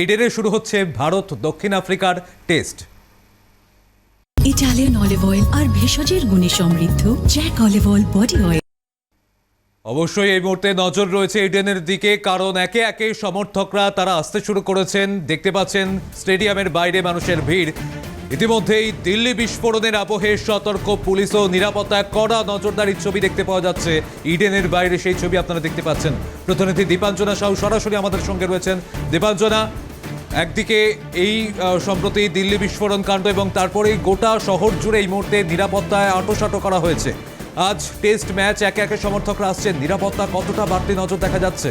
ইডেনে শুরু হচ্ছে ভারত দক্ষিণ আফ্রিকার টেস্ট। ইটালিয়ান অলিভ অয়েল আর ভেষজের গুণে সমৃদ্ধ Jack olive oil body oil অবশ্যই এই মুহূর্তে নজর রয়েছে ইডেনের দিকে কারণ একে একে সমর্থকরা তারা আসতে শুরু করেছেন। দেখতে পাচ্ছেন স্টেডিয়ামের বাইরে মানুষের ভিড়। ইতিমধ্যেই দিল্লি বিস্ফোরণের আবহে সতর্ক পুলিশ ও নিরাপত্তায় কড়া নজরদারির ছবি দেখতে পাওয়া যাচ্ছে। ইডেনের বাইরে সেই ছবি আপনারা দেখতে পাচ্ছেন। প্রতিনিধি দীপাঞ্জনা সাহু সরাসরি আমাদের সঙ্গে রয়েছেন। দীপাঞ্জনা একদিকে এই সম্প্রতি দিল্লি বিস্ফোরণ কাণ্ড এবং তারপরেই গোটা শহর জুড়ে এই মুহূর্তে নিরাপত্তায় আটোসাটো করা হয়েছে। আজ টেস্ট ম্যাচ একে একে সমর্থকরা আসছেন। নিরাপত্তা কতটা বাড়তি নজর দেখা যাচ্ছে?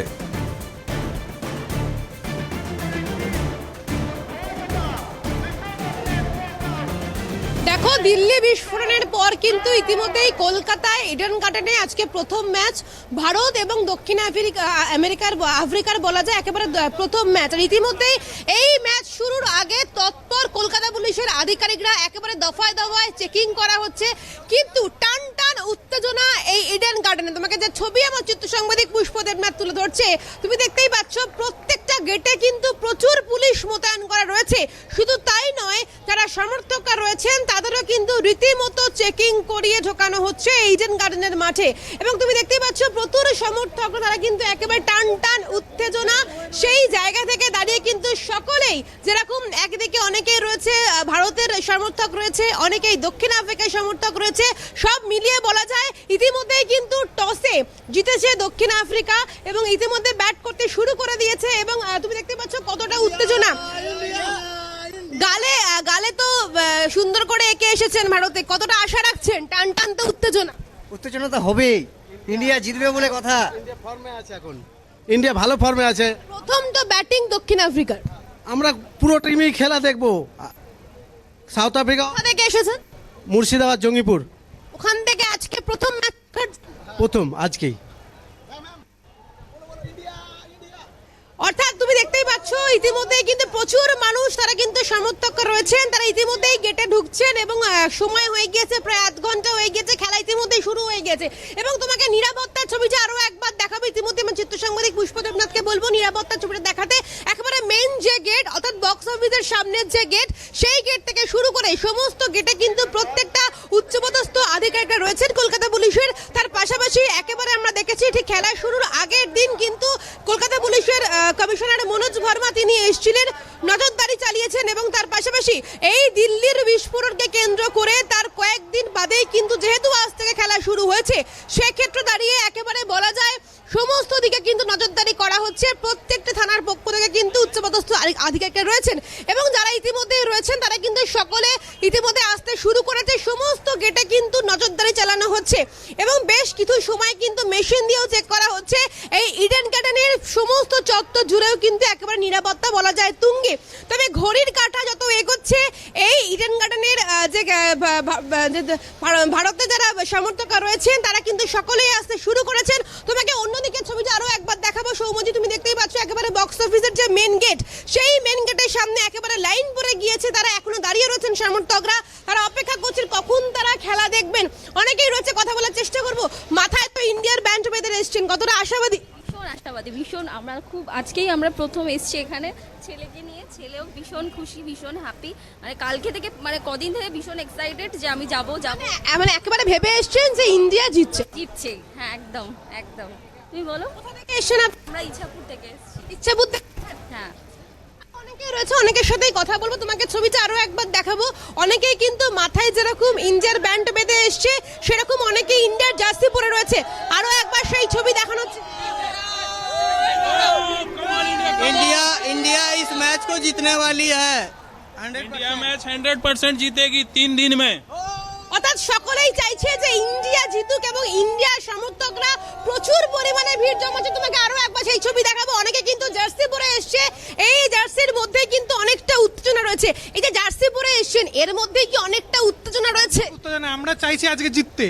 দিল্লি বিস্ফোরণের পর কিন্তু ইতিমধ্যেই কলকাতায় ইডেন গার্ডেনে আজকে প্রথম ম্যাচ। ভারত এবং দক্ষিণ আফ্রিকা, আমেরিকার, আফ্রিকার বলা যায় একেবারে প্রথম ম্যাচ। আর ইতিমধ্যেই এই ম্যাচ শুরুর আগে তৎপর কলকাতা পুলিশের আধিকারিকরা একেবারে দফায় দফায় চেকিং করা হচ্ছে। কিন্তু টান টান উত্তেজনা এই ইডেন গার্ডেনে তোমাকে যে ছবি আমার চিত্র সাংবাদিক পুষ্পদেব ম্যাচ তুলে ধরছে, তুমি দেখতেই পাচ্ছ প্রত্যেকটা গেটে কিন্তু প্রচুর পুলিশ মোতায়েন করা রয়েছে। শুধু তাই নয়, যারা সমর্থকরা রয়েছেন, তাদেরও কিন্তু রীতিমতো চেকিং করিয়ে ঢোকানো হচ্ছে ইডেন গার্ডেনের মাঠে। এবং তুমি দেখতেই পাচ্ছ প্রচুর সমর্থকরা, তারা কিন্তু একেবারে টান টান উত্তেজনা সেই জায়গা থেকে দাঁড়িয়ে কিন্তু সকলেই, যেরকম একদিকে অনেকেই রয়েছে ভারতের সমর্থক রয়েছে, অনেকেই দক্ষিণ আফ্রিকার সমর্থক রয়েছে, সব মিলিয়ে বলা যায় ইতিমধ্যেই কিন্তু টসে জিতেছে দক্ষিণ আফ্রিকা এবং ইতিমধ্যে ব্যাট করতে শুরু করে দিয়েছে এবং তুমি দেখতে পাচ্ছ কতটা উত্তেজনা। গালে গালে তো সুন্দর করে এঁকে এসেছেন ভারতে। কতটা আশা রাখছেন? টান টান তো উত্তেজনা। উত্তেজনা তো হবেই। ইন্ডিয়া জিতবে বলে কথা। ইন্ডিয়া ফর্মে আছে এখন। ইন্ডিয়া ভালো ফর্মে আছে। প্রথম তো ব্যাটিং দক্ষিণ আফ্রিকার। আমরা পুরো টিমই খেলা দেখব। সাউথ আফ্রিকা থেকে এসেছেন? মুর্শিদাবাদ জঙ্গিপুর। ওখান থেকে প্রথম ম্যাচ প্রথম আজকেই। অর্থাৎ তুমি দেখতেই পাচ্ছ ইতিমধ্যেই কিন্তু প্রচুর মানুষ তারা কিন্তু সমর্থক রয়েছেন। তারা ইতিমধ্যেই গেটে ঢুকছেন এবং সময় হয়ে গিয়েছে প্রায় আধ ঘণ্টা হয়ে গিয়েছে খেলা ইতিমধ্যেই শুরু হয়ে গেছে। এবং তোমাকে নিরাপত্তার ছবিটা আরও একবার দেখাবো। ইতিমধ্যে আমার চিত্র সাংবাদিক পুষ্পদেবনাথকে বলব নিরাপত্তার ছবিটা দেখাতে একেবারে মেন যে গেট অর্থাৎ বক্স অফিসের সামনের যে গেট সেই গেট থেকে শুরু করে সমস্ত গেটে কিন্তু প্রত্যেকটা উচ্চপদস্থ আধিকারিকরা রয়েছেন কলকাতা পুলিশের তার পাশাপাশি একেবারে আমরা দেখেছি ঠিক খেলা শুরুর আগের দিন কিন্তু কলকাতা পুলিশের কমিশনার মনোজ ভার্মা তিনি এসেছিলেন, নজরদারি চালিয়েছেন এবং তার পাশাপাশি এই দিল্লির বিস্ফোরণকে কেন্দ্র করে তার কয়েকদিন বাদেই কিন্তু যেহেতু আজ থেকে খেলা শুরু হয়েছে, সেক্ষেত্রে দাঁড়িয়ে একেবারে বলা যায় সমস্ত দিকে কিন্তু নজরদারি করা হচ্ছে। প্রত্যেকটা থানার পক্ষ থেকে কিন্তু উচ্চপদস্থ আধি- আধিকারিকরা রয়েছেন এবং যারা ইতিমধ্যেই রয়েছেন, তারা কিন্তু সকলে ইতিমধ্যে আসতে শুরু করেছে সমস্ত গেটে কিন্তু নজরদারি চালানো হচ্ছে এবং বেশ কিছু সময় কিন্তু মেশিন দিয়েও চেক করা হচ্ছে। এই ইডেন গার্ডেনের সমস্ত চত্বর জুড়েও কিন্তু একেবারে নিরাপত্তা বলা যায় তুঙ্গে। তবে ঘড়ির কাঁটা যত এগোচ্ছে, এই ইডেন গার্ডেনের যে ভারতে যারা সমর্থকরা রয়েছেন, তারা কিন্তু সকলেই আসতে শুরু করেছেন। তোমাকে অন্যদিকে ছবিটা আরও একবার দেখাবো, সৌমজি, তুমি দেখতেই পাচ্ছ একেবারে বক্স অফিসের যে মেন গেট সেই মেন গেটের সামনে একেবারে লাইন পরে গিয়েছে। তারা এখনও দাঁড়িয়ে রয়েছেন সমর্থকরা। তারা অপেক্ষা করছেন কখন তারা খেলা দেখবেন। অনেকেই রয়েছে কথা বলার চেষ্টা করব। মাথায় তো ইন্ডিয়ার ব্যান্ড বেঁধে এসছেন। কতটা আশাবাদী? ভীষণ আশাবাদী ভীষণ। আমরা খুব আজকেই আমরা প্রথম এসছি এখানে। ছেলেকে নিয়ে ছেলেও ভীষণ খুশি ভীষণ হ্যাপি মানে কালকে থেকে মানে কদিন থেকে ভীষণ এক্সাইটেড যে আমি যাব যাব। এ- মানে একেবারে ভেবে এসছেন যে ইন্ডিয়া জিতছে? জিতছে হ্যাঁ একদম একদম। তুমি বলো। কোথা থেকে এসছেন আপনি? আমরা ইচ্ছাপুর থেকে এসেছি। অনেকেই রয়েছে অনেকের সাথেই কথা বলবো তোমাকে ছবিটা আরো একবার দেখাবো অনেকেই কিন্তু মাথায় যেরকম ইন্ডিয়ার ব্যান্ড বেঁধে এসছে সেরকম অনেকেই ইন্ডিয়ার জার্সি পরে রয়েছে আরো একবার সেই ছবি দেখানো হচ্ছে इंडिया इंडिया इस मैच को जीतने वाली है इंडिया मैच 100 परसेंट जीतेगी तीन दिन में অর্থাৎ সকলেই চাইছে যে ইন্ডিয়া জিতুক এবং ইন্ডিয়ার সমর্থকরা প্রচুর পরিমাণে ভিড় জমাচ্ছে তোমাকে আরো একবার সেই ছবি দেখাবো অনেকে কিন্তু জার্সি পরে এসছে এই রয়েছে এই যে জার্সি পরে এসছেন এর মধ্যে কি অনেকটা উত্তেজনা রয়েছে? উত্তেজনা আমরা চাইছি আজকে জিততে।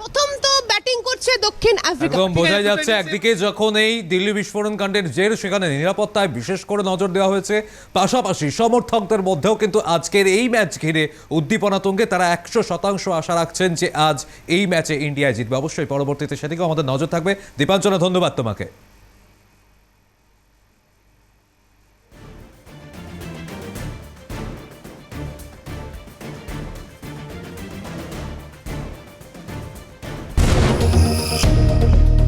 প্রথম তো ব্যাটিং করছে দক্ষিণ আফ্রিকা। একদম বোঝা যাচ্ছে একদিকে যখন এই দিল্লি বিস্ফোরণ কাণ্ডের জের সেখানে নিরাপত্তায় বিশেষ করে নজর দেওয়া হয়েছে। পাশাপাশি সমর্থকদের মধ্যেও কিন্তু আজকের এই ম্যাচ ঘিরে উদ্দীপনা তুঙ্গে। তারা একশো শতাংশ আশা রাখছেন যে আজ এই ম্যাচে ইন্ডিয়া জিতবে। অবশ্যই পরবর্তীতে সেদিকেও আমাদের নজর থাকবে। দীপাঞ্জনা ধন্যবাদ তোমাকে। Música